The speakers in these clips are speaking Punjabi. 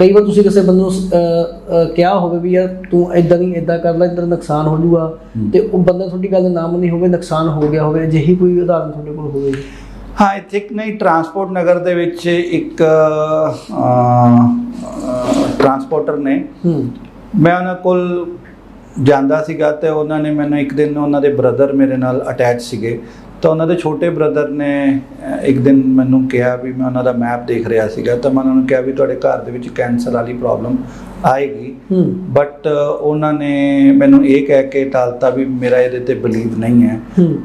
ਕਈ ਵਾਰ ਤੁਸੀਂ ਕਿਸੇ ਬੰਦੇ ਨੂੰ ਸ- ਅਹ, ਅਹ, ਕਿਹਾ ਹੋਵੇ ਵੀ ਯਾਰ ਤੂੰ ਇਦਾਂ ਨਹੀਂ ਇਦਾਂ ਕਰ ਲੈ ਤੇਰਾ ਨੁਕਸਾਨ ਹੋ ਜਾਊਗਾ। ਤੇ ਉਹ ਬੰਦਾ ਤੁਹਾਡੀ ਗੱਲ ਨਾ ਮੰਨੀ ਹੋਵੇ ਨੁਕਸਾਨ ਹੋ ਗਿਆ ਹੋਵੇ ਅਜਿਹੀ ਕੋਈ ਉਦਾਹਰਨ ਤੁਹਾਡੇ ਕੋਲ ਹੋਵੇ? ਹਾਂ ਇੱਥੇ ਇੱਕ ਨਹੀਂ ਟਰਾਂਸਪੋਰਟ ਨਗਰ ਦੇ ਵਿੱਚ ਇੱਕ ਟਰਾਂਸਪੋਰਟਰ ਨੇ। ਹੂੰ। ਮੈਂ ਉਹਨਾਂ ਕੋਲ ਜਾਂਦਾ ਸੀਗਾ ਤੇ ਉਹਨਾਂ ਨੇ ਮੈਨੂੰ ਇੱਕ ਦਿਨ ਉਹਨਾਂ ਦੇ ਬ੍ਰਦਰ ਮੇਰੇ ਨਾਲ ਅਟੈਚ ਸੀਗੇ। ਤਾਂ ਉਹਨਾਂ ਦੇ ਛੋਟੇ ਬ੍ਰਦਰ ਨੇ ਇੱਕ ਦਿਨ ਮੈਨੂੰ ਕਿਹਾ ਵੀ ਮੈਂ ਉਹਨਾਂ ਦਾ ਮੈਪ ਦੇਖ ਰਿਹਾ ਸੀਗਾ ਤਾਂ ਮੈਂ ਉਹਨਾਂ ਨੂੰ ਕਿਹਾ ਵੀ ਤੁਹਾਡੇ ਘਰ ਦੇ ਵਿੱਚ ਕੈਂਸਰ ਵਾਲੀ ਪ੍ਰੋਬਲਮ ਆਏਗੀ। ਬਟ ਉਹਨਾਂ ਨੇ ਮੈਨੂੰ ਇਹ ਕਹਿ ਕੇ ਟਾਲਤਾ ਵੀ ਮੇਰਾ ਇਹਦੇ ਤੇ ਬਲੀਵ ਨਹੀਂ ਹੈ।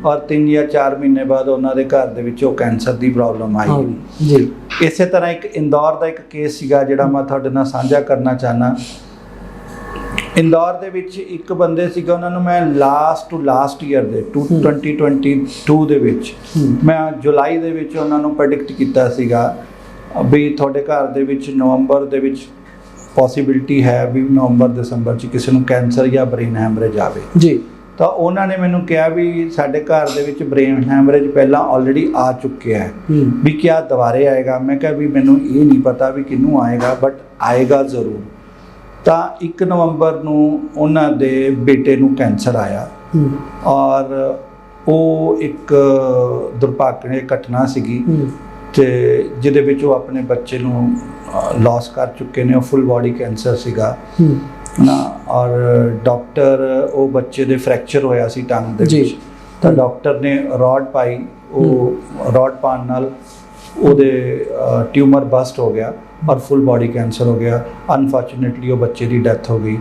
ਔਰ 3 ਜਾਂ 4 ਮਹੀਨੇ ਬਾਅਦ ਉਹਨਾਂ ਦੇ ਘਰ ਦੇ ਵਿੱਚ ਉਹ ਕੈਂਸਰ ਦੀ ਪ੍ਰੋਬਲਮ ਆਈ। ਜੀ। ਇਸੇ ਤਰ੍ਹਾਂ ਇੱਕ ਇੰਦੌਰ ਦਾ ਇੱਕ ਕੇਸ ਸੀਗਾ ਜਿਹੜਾ ਮੈਂ ਤੁਹਾਡੇ ਨਾਲ ਸਾਂਝਾ ਕਰਨਾ ਚਾਹਨਾ ਇੰਦੌਰ ਦੇ ਵਿੱਚ ਇੱਕ ਬੰਦੇ ਸੀਗਾ ਉਹਨਾਂ ਨੂੰ ਮੈਂ ਲਾਸਟ ਟੂ ਲਾਸਟ ਈਅਰ ਦੇ ਟੂ- ਹੂੰ। 2022 ਦੇ ਵਿੱਚ ਮੈਂ ਜੁਲਾਈ ਦੇ ਵਿੱਚ ਉਹਨਾਂ ਨੂੰ ਪ੍ਰੈਡਿਕਟ ਕੀਤਾ ਸੀਗਾ ਵੀ ਤੁਹਾਡੇ ਘਰ ਦੇ ਵਿੱਚ ਨਵੰਬਰ ਦੇ ਵਿੱਚ ਪੋਸਿਬਿਲਿਟੀ ਹੈ ਵੀ ਨਵੰਬਰ ਦਸੰਬਰ ਚ ਕਿਸੇ ਨੂੰ ਕੈਂਸਰ ਜਾਂ ਬ੍ਰੇਨ ਹੈਮਰੇਜ ਆਵੇ। ਜੀ। ਤਾਂ ਉਹਨਾਂ ਨੇ ਮੈਨੂੰ ਕਿਹਾ ਵੀ ਸਾਡੇ ਘਰ ਦੇ ਵਿੱਚ ਬ੍ਰੇਨ ਹੈਮਰੇਜ ਪਹਿਲਾਂ ਆਲਰੇਡੀ ਆ ਚੁੱਕਿਆ ਹੈ। ਵੀ ਕਿਆ ਦੁਬਾਰੇ ਆਏਗਾ? ਮੈਂ ਕਿਹਾ ਵੀ ਮੈਨੂੰ ਇਹ ਨਹੀਂ ਪਤਾ ਵੀ ਕਿਹਨੂੰ ਆਏਗਾ ਬਟ ਆਏਗਾ ਜ਼ਰੂਰ। ਤਾਂ 1 ਨਵੰਬਰ ਨੂੰ ਉਹਨਾਂ ਦੇ ਬੇਟੇ ਨੂੰ ਕੈਂਸਰ ਆਇਆ। ਔਰ ਉਹ ਇੱਕ ਦੁਰਭਾਗਣੀ ਘਟਨਾ ਸੀਗੀ। ਤੇ ਜਿਹਦੇ ਵਿੱਚ ਉਹ ਆਪਣੇ ਬੱਚੇ ਨੂੰ ਲਾਸ ਕਰ ਚੁੱਕੇ ਨੇ। ਉਹ ਫੁੱਲ ਬਾਡੀ ਕੈਂਸਰ ਸੀਗਾ। ਹੂੰ। ਨਾ ਔਰ ਡਾਕਟਰ ਉਹ ਬੱਚੇ ਦੇ ਫ੍ਰੈਕਚਰ ਹੋਇਆ ਸੀ ਟੰਗ ਦੇ। ਵਿੱਚ। ਤਾਂ ਡਾਕਟਰ ਨੇ ਰੋਡ ਪਾਈ। ਉਹ ਰੋਡ ਪਾਉਣ ਨਾਲ ਉਹਦੇ ਟਿਊਮਰ ਬਸਟ ਹੋ ਗਿਆ ਔਰ ਫੁੱਲ ਬਾਡੀ ਕੈਂਸਰ ਹੋ ਗਿਆ ਅਨਫੋਰਚੂਨੇਟਲੀ ਉਹ ਬੱਚੇ ਦੀ ਡੈਥ ਹੋ ਗਈ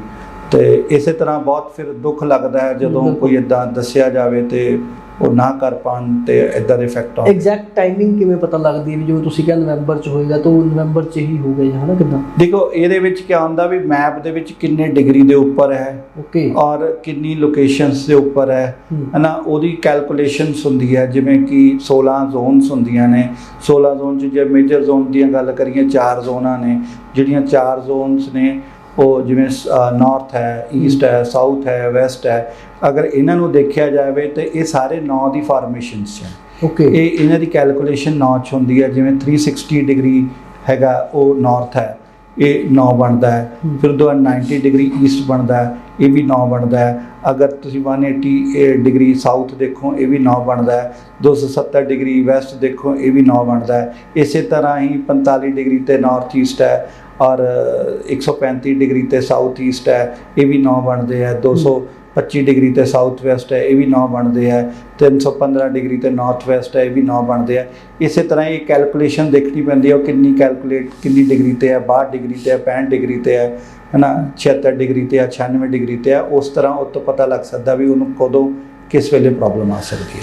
ਤੇ ਇਸੇ ਤਰ੍ਹਾਂ ਬਹੁਤ ਫਿਰ ਦੁੱਖ ਲੱਗਦਾ ਹੈ ਜਦੋਂ। ਕੋਈ ਇਦਾਂ ਦੱਸਿਆ ਜਾਵੇ ਤੇ ਉਹ ਨਾ ਕਰ ਪਾਉਣ ਤੇ ਇਦਾਂ ਦੇ ਇਫੈਕਟ ਆਉਣ। ਐਗਜ਼ੈਕਟ ਟਾਈਮਿੰਗ ਕਿਵੇਂ ਪਤਾ ਲੱਗਦੀ ਹੈ ਵੀ ਜਿਵੇਂ ਤੁਸੀਂ ਕਹਿੰਦੇ ਨਵੰਬਰ ਚ ਹੋਏਗਾ ਤਾਂ ਉਹ ਨਵੰਬਰ ਚ ਹੀ ਹੋ ਗਿਆ ਹਨਾ ਕਿਦਾਂ? ਦੇਖੋ ਇਹਦੇ ਵਿੱਚ ਕੀ ਹੁੰਦਾ ਵੀ ਮੈਪ ਦੇ ਵਿੱਚ ਕਿੰਨੇ ਡਿਗਰੀ ਦੇ ਉੱਪਰ ਹੈ ਓਕੇ ਔਰ ਕਿੰਨੀ ਲੋਕੇਸ਼ਨਸ ਦੇ ਉੱਪਰ ਹੂੰ। ਹਨਾ ਉਹਦੀ ਕੈਲਕੂਲੇਸ਼ਨਸ ਹੁੰਦੀ ਹੈ ਜਿਵੇਂ ਕਿ 16 ਜ਼ੋਨਸ ਹੁੰਦੀਆਂ ਨੇ। 16 ਜ਼ੋਨ ਚ ਜੇ ਮੇਜਰ ਜ਼ੋਨ ਦੀਆਂ ਗੱਲ ਕਰੀਏ ਚਾਰ ਜ਼ੋਨਾਂ ਨੇ ਜਿਹੜੀਆਂ ਚਾਰ ਜ਼ੋਨਸ ਨੇ ਉਹ ਜਿਵੇਂ ਨਾਰਥ ਹੈ ਈਸਟ ਹੈ ਸਾਊਥ ਹੈ ਵੈਸਟ ਹੈ ਅਗਰ ਇਹਨਾਂ ਨੂੰ ਦੇਖਿਆ ਜਾਵੇ ਤੇ ਇਹ ਸਾਰੇ 9 ਦੀ ਫਾਰਮੇਸ਼ਨਸ ਹੈ। ਓਕੇ ਇਹ ਇਹਨਾਂ ਦੀ ਕੈਲਕੂਲੇਸ਼ਨ 9 ਚ ਹੁੰਦੀ ਹੈ ਜਿਵੇਂ 360 ਡਿਗਰੀ ਹੈਗਾ ਉਹ ਨਾਰਥ ਹੈ ਇਹ 9 ਬਣਦਾ ਹੈ। ਫਿਰ ਉਹਦੇ ਬਾਅਦ 90 ਡਿਗਰੀ ਈਸਟ ਬਣਦਾ ਹੈ ਇਹ ਵੀ 9 ਬਣਦਾ ਹੈ। ਅਗਰ ਤੁਸੀਂ 180 ਡਿਗਰੀ ਸਾਊਥ ਦੇਖੋ, ਇਹ ਵੀ 9 ਬਣਦਾ ਹੈ। 270 ਡਿਗਰੀ ਵੈਸਟ ਦੇਖੋ, ਇਹ ਵੀ 9 ਬਣਦਾ ਹੈ। ਇਸੇ ਤਰ੍ਹਾਂ ਹੀ 45 ਡਿਗਰੀ ਤੇ ਨਾਰਥ ਈਸਟ ਹੈ ਔਰ 135 ਡਿਗਰੀ ਤੇ ਸਾਊਥ ਈਸਟ ਹੈ, ਇਹ ਵੀ 9 ਬਣਦੇ ਆ 200 25 ਡਿਗਰੀ ਤੇ ਸਾਊਥ ਵੈਸਟ ਹੈ, ਇਹ ਵੀ 9 ਬਣਦੇ ਆ 315 ਡਿਗਰੀ ਤੇ ਨਾਰਥ ਵੈਸਟ ਹੈ, ਇਹ ਵੀ 9 ਬਣਦੇ ਆ ਇਸੇ ਤਰ੍ਹਾਂ ਇਹ ਕੈਲਕੂਲੇਸ਼ਨ ਦੇਖਣੀ ਪੈਂਦੀ ਹੈ ਉਹ ਕਿੰਨੀ ਕੈਲਕੂਲੇਟ ਕਿੰਨੀ ਡਿਗਰੀ ਤੇ ਹੈ 62 ਡਿਗਰੀ ਤੇ ਹੈ 65 ਡਿਗਰੀ ਤੇ ਹੈ, ਹਨਾ 76 ਡਿਗਰੀ ਤੇ ਆ 96 ਡਿਗਰੀ ਤੇ ਆ ਉਸ ਤਰ੍ਹਾਂ ਉਹ ਤੋਂ ਪਤਾ ਲੱਗ ਸਕਦਾ ਵੀ ਉਹਨੂੰ ਕਦੋਂ ਕਿਸ ਵੇਲੇ ਪ੍ਰੋਬਲਮ ਆ ਸਕਦੀ ਹੈ।